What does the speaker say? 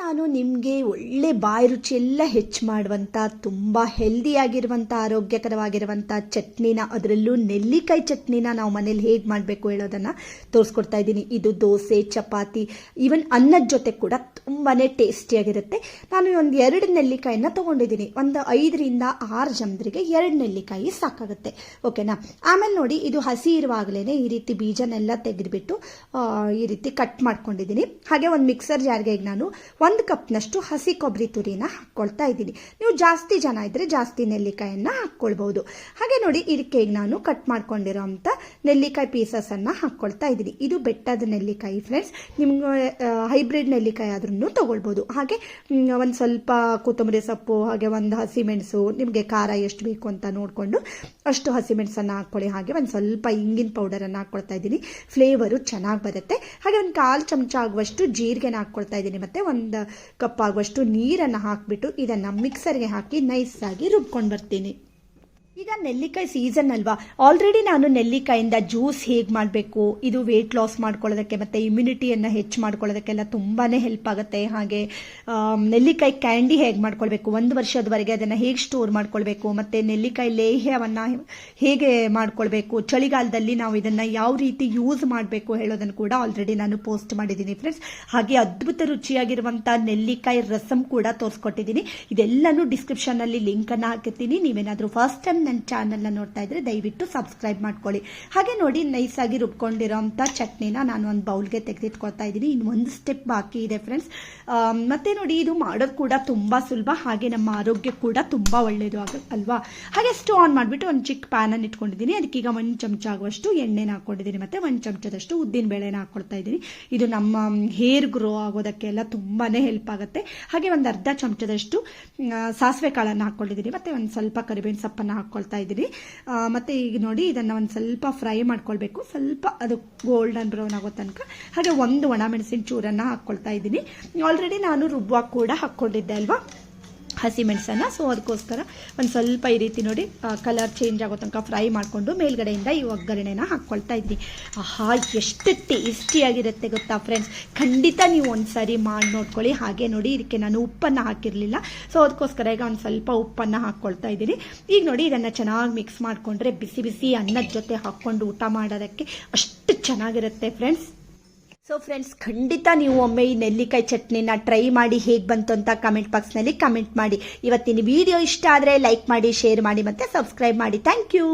ನಾನು ನಿಮಗೆ ಒಳ್ಳೆ ಬಾಯಿ ರುಚಿ ಎಲ್ಲ ಹೆಚ್ಚು ಮಾಡುವಂಥ ತುಂಬ ಹೆಲ್ದಿಯಾಗಿರುವಂಥ ಆರೋಗ್ಯಕರವಾಗಿರುವಂಥ ಚಟ್ನಿನ, ಅದರಲ್ಲೂ ನೆಲ್ಲಿಕಾಯಿ ಚಟ್ನಿನ ನಾವು ಮನೇಲಿ ಹೇಗೆ ಮಾಡಬೇಕು ಹೇಳೋದನ್ನು ತೋರಿಸ್ಕೊಡ್ತಾ ಇದ್ದೀನಿ. ಇದು ದೋಸೆ, ಚಪಾತಿ ಈವನ್ ಅನ್ನದ ಜೊತೆ ಕೂಡ ತುಂಬಾ ಟೇಸ್ಟಿಯಾಗಿರುತ್ತೆ ನಾನು ಒಂದು ಎರಡು ನೆಲ್ಲಿಕಾಯಿನ ತೊಗೊಂಡಿದ್ದೀನಿ. ಒಂದು ಐದರಿಂದ ಆರು ಜನರಿಗೆ ಎರಡು ನೆಲ್ಲಿಕಾಯಿ ಸಾಕಾಗುತ್ತೆ. ಓಕೆನಾ? ಆಮೇಲೆ ನೋಡಿ, ಇದು ಹಸಿ ಇರುವಾಗಲೇ ಈ ರೀತಿ ಬೀಜನೆಲ್ಲ ತೆಗೆದುಬಿಟ್ಟು ಈ ರೀತಿ ಕಟ್ ಮಾಡ್ಕೊಂಡಿದ್ದೀನಿ. ಹಾಗೆ ಒಂದು ಮಿಕ್ಸರ್ ಜಾರ್ಗೆ ಈಗ ನಾನು ಒಂದು ಕಪ್ನಷ್ಟು ಹಸಿ ಕೊಬ್ಬರಿ ತುರಿನ ಹಾಕ್ಕೊಳ್ತಾ ಇದ್ದೀನಿ. ನೀವು ಜಾಸ್ತಿ ಜನ ಇದ್ದರೆ ಜಾಸ್ತಿ ನೆಲ್ಲಿಕಾಯನ್ನು ಹಾಕ್ಕೊಳ್ಬೋದು ಹಾಗೆ ನೋಡಿ ಇದಕ್ಕೆ ನಾನು ಕಟ್ ಮಾಡ್ಕೊಂಡಿರೋ ಅಂಥ ನೆಲ್ಲಿಕಾಯಿ ಪೀಸಸನ್ನು ಹಾಕ್ಕೊಳ್ತಾ ಇದ್ದೀನಿ. ಇದು ಬೆಟ್ಟದ ನೆಲ್ಲಿಕಾಯಿ ಫ್ರೆಂಡ್ಸ್ ನಿಮ್ಗೆ ಹೈಬ್ರಿಡ್ ನೆಲ್ಲಿಕಾಯಿ ಆದ್ರೂ ತೊಗೊಳ್ಬೋದು. ಹಾಗೆ ಒಂದು ಸ್ವಲ್ಪ ಕೊತ್ತಂಬರಿ ಸೊಪ್ಪು, ಹಾಗೆ ಒಂದು ಹಸಿಮೆಣಸು ನಿಮಗೆ ಖಾರ ಎಷ್ಟು ಬೇಕು ಅಂತ ನೋಡಿಕೊಂಡು ಅಷ್ಟು ಹಸಿಮೆಣಸನ್ನು ಹಾಕ್ಕೊಳ್ಳಿ. ಹಾಗೆ ಒಂದು ಸ್ವಲ್ಪ ಇಂಗಿನ ಪೌಡರನ್ನು ಹಾಕ್ಕೊಳ್ತಾ ಇದ್ದೀನಿ. ಫ್ಲೇವರು ಚೆನ್ನಾಗಿ ಬರುತ್ತೆ. ಹಾಗೆ ಒಂದು ಕಾಲು ಚಮಚ ಆಗುವಷ್ಟು ಜೀರಿಗೆನ ಹಾಕ್ಕೊಳ್ತಾ ಇದ್ದೀನಿ. ಮತ್ತು ಒಂದು ಕಪ್ ಆಗುವಷ್ಟು ನೀರನ್ನು ಹಾಕಿಬಿಟ್ಟು ಇದನ್ನು ಮಿಕ್ಸರ್ಗೆ ಹಾಕಿ ನೈಸಾಗಿ ರುಬ್ಕೊಂಡು ಬರ್ತೀನಿ. ಈಗ ನೆಲ್ಲಿಕಾಯಿ ಸೀಸನ್ ಅಲ್ವಾ? ಆಲ್ರೆಡಿ ನಾನು ನೆಲ್ಲಿಕಾಯಿಂದ ಜ್ಯೂಸ್ ಹೇಗೆ ಮಾಡಬೇಕು? ಇದು ವೆಯ್ಟ್ ಲಾಸ್ ಮಾಡ್ಕೊಳ್ಳೋದಕ್ಕೆ ಮತ್ತು ಇಮ್ಯುನಿಟಿಯನ್ನು ಹೆಚ್ಚು ಮಾಡ್ಕೊಳ್ಳೋದಕ್ಕೆಲ್ಲ ತುಂಬಾ ಹೆಲ್ಪ್ ಆಗುತ್ತೆ. ಹಾಗೆ ನೆಲ್ಲಿಕಾಯಿ ಕ್ಯಾಂಡಿ ಹೇಗೆ ಮಾಡ್ಕೊಳ್ಬೇಕು? ಒಂದು ವರ್ಷದವರೆಗೆ ಅದನ್ನು ಹೇಗೆ ಸ್ಟೋರ್ ಮಾಡ್ಕೊಳ್ಬೇಕು? ಮತ್ತು ನೆಲ್ಲಿಕಾಯಿ ಲೇಹ್ಯವನ್ನು ಹೇಗೆ ಮಾಡ್ಕೊಳ್ಬೇಕು? ಚಳಿಗಾಲದಲ್ಲಿ ನಾವು ಇದನ್ನು ಯಾವ ರೀತಿ ಯೂಸ್ ಮಾಡಬೇಕು ಹೇಳೋದನ್ನು ಕೂಡ ಆಲ್ರೆಡಿ ನಾನು ಪೋಸ್ಟ್ ಮಾಡಿದ್ದೀನಿ ಫ್ರೆಂಡ್ಸ್ ಹಾಗೆ ಅದ್ಭುತ ರುಚಿಯಾಗಿರುವಂಥ ನೆಲ್ಲಿಕಾಯಿ ರಸಮ್ ಕೂಡ ತೋರಿಸ್ಕೊಟ್ಟಿದ್ದೀನಿ. ಇದೆಲ್ಲನೂ ಡಿಸ್ಕ್ರಿಪ್ಷನಲ್ಲಿ ಲಿಂಕನ್ನು ಹಾಕಿರ್ತೀನಿ. ನೀವೇನಾದರೂ ಫಸ್ಟ್ ಟೈಮ್ ನನ್ನ ಚಾನಲ್ನ ನೋಡ್ತಾ ಇದ್ರೆ ದಯವಿಟ್ಟು ಸಬ್ಸ್ಕ್ರೈಬ್ ಮಾಡ್ಕೊಳ್ಳಿ. ಹಾಗೆ ನೋಡಿ ನೈಸಾಗಿ ರುಬ್ಕೊಂಡಿರೋಂಥ ಚಟ್ನಿನ ನಾನು ಒಂದು ಬೌಲ್ಗೆ ತೆಗೆದಿಟ್ಕೊಳ್ತಾ ಇದ್ದೀನಿ. ಇನ್ನು ಒಂದು ಸ್ಟೆಪ್ ಬಾಕಿ ಇದೆ ಫ್ರೆಂಡ್ಸ್ ಮತ್ತೆ ನೋಡಿ ಇದು ಮಾಡೋದು ಕೂಡ ತುಂಬ ಸುಲಭ, ಹಾಗೆ ನಮ್ಮ ಆರೋಗ್ಯ ಕೂಡ ತುಂಬ ಒಳ್ಳೆಯದು ಆಗ, ಅಲ್ವಾ? ಹಾಗೆ ಸ್ಟವ್ ಆನ್ ಮಾಡಿಬಿಟ್ಟು ಒಂದು ಚಿಕ್ಕ ಪ್ಯಾನನ್ನು ಇಟ್ಕೊಂಡಿದ್ದೀನಿ. ಅದಕ್ಕೀಗ ಒಂದು ಚಮಚ ಆಗುವಷ್ಟು ಎಣ್ಣೆನ ಹಾಕ್ಕೊಂಡಿದ್ದೀನಿ ಮತ್ತು ಒಂದು ಚಮಚದಷ್ಟು ಉದ್ದಿನ ಬೇಳೆನ ಹಾಕ್ಕೊಳ್ತಾ ಇದ್ದೀನಿ. ಇದು ನಮ್ಮ ಹೇರ್ ಗ್ರೋ ಆಗೋದಕ್ಕೆಲ್ಲ ತುಂಬಾ ಹೆಲ್ಪ್ ಆಗುತ್ತೆ. ಹಾಗೆ ಒಂದು ಅರ್ಧ ಚಮಚದಷ್ಟು ಸಾಸಿವೆ ಕಾಳನ್ನು ಹಾಕ್ಕೊಂಡಿದ್ದೀನಿ ಮತ್ತು ಒಂದು ಸ್ವಲ್ಪ ಕರಿಬೇವಿನ ಸೊಪ್ಪನ್ನು ಹಾಕ್ಕೊಳ್ತಾ ಇದ್ದೀನಿ ಮತ್ತೆ ಈಗ ನೋಡಿ ಇದನ್ನು ಒಂದು ಸ್ವಲ್ಪ ಫ್ರೈ ಮಾಡ್ಕೊಳ್ಬೇಕು. ಸ್ವಲ್ಪ ಅದು ಗೋಲ್ಡನ್ ಬ್ರೌನ್ ಆಗೋ ತನಕ. ಹಾಗೆ ಒಂದು ಒಣಮೆಣಸಿನ ಚೂರನ್ನು ಹಾಕ್ಕೊಳ್ತಾ ಇದ್ದೀನಿ. ಆಲ್ರೆಡಿ ನಾನು ರುಬ್ಬ ಕೂಡ ಹಾಕ್ಕೊಂಡಿದ್ದೆ ಅಲ್ವಾ? ಹಸಿಮೆಣಸನ್ನು ಸೊ ಅದಕ್ಕೋಸ್ಕರ ಒಂದು ಸ್ವಲ್ಪ ಈ ರೀತಿ ನೋಡಿ ಕಲರ್ ಚೇಂಜ್ ಆಗೋ ತನಕ ಫ್ರೈ ಮಾಡಿಕೊಂಡು ಮೇಲ್ಗಡೆಯಿಂದ ಈ ಒಗ್ಗರಣೆನ ಹಾಕ್ಕೊಳ್ತಾ ಇದ್ದೀನಿ ಆಹಾ, ಎಷ್ಟು ಟೇಸ್ಟಿಯಾಗಿರುತ್ತೆ ಗೊತ್ತಾ ಫ್ರೆಂಡ್ಸ್ ಖಂಡಿತ ನೀವು ಒಂದು ಸಾರಿ ಮಾಡಿ ನೋಡ್ಕೊಳ್ಳಿ. ಹಾಗೆ ನೋಡಿ, ಇದಕ್ಕೆ ನಾನು ಉಪ್ಪನ್ನು ಹಾಕಿರಲಿಲ್ಲ. ಸೊ ಅದಕ್ಕೋಸ್ಕರ ಈಗ ಒಂದು ಸ್ವಲ್ಪ ಉಪ್ಪನ್ನು ಹಾಕ್ಕೊಳ್ತಾ ಇದ್ದೀನಿ. ಈಗ ನೋಡಿ, ಇದನ್ನು ಚೆನ್ನಾಗಿ ಮಿಕ್ಸ್ ಮಾಡಿಕೊಂಡ್ರೆ ಬಿಸಿ ಬಿಸಿ ಅನ್ನದ ಜೊತೆ ಹಾಕ್ಕೊಂಡು ಊಟ ಮಾಡೋದಕ್ಕೆ ಅಷ್ಟು ಚೆನ್ನಾಗಿರುತ್ತೆ ಫ್ರೆಂಡ್ಸ್ ಸೊ ಫ್ರೆಂಡ್ಸ್ ಖಂಡಿತ ನೀವು ಒಮ್ಮೆ ಈ ನೆಲ್ಲಿಕಾಯಿ ಚಟ್ನಿನ ಟ್ರೈ ಮಾಡಿ ಹೇಗೆ ಬಂತು ಅಂತ ಕಮೆಂಟ್ ಬಾಕ್ಸ್ನಲ್ಲಿ ಕಮೆಂಟ್ ಮಾಡಿ. ಇವತ್ತಿನ ವಿಡಿಯೋ ಇಷ್ಟ ಆದರೆ ಲೈಕ್ ಮಾಡಿ ಶೇರ್ ಮಾಡಿ ಮತ್ತು ಸಬ್ಸ್ಕ್ರೈಬ್ ಮಾಡಿ. Thank you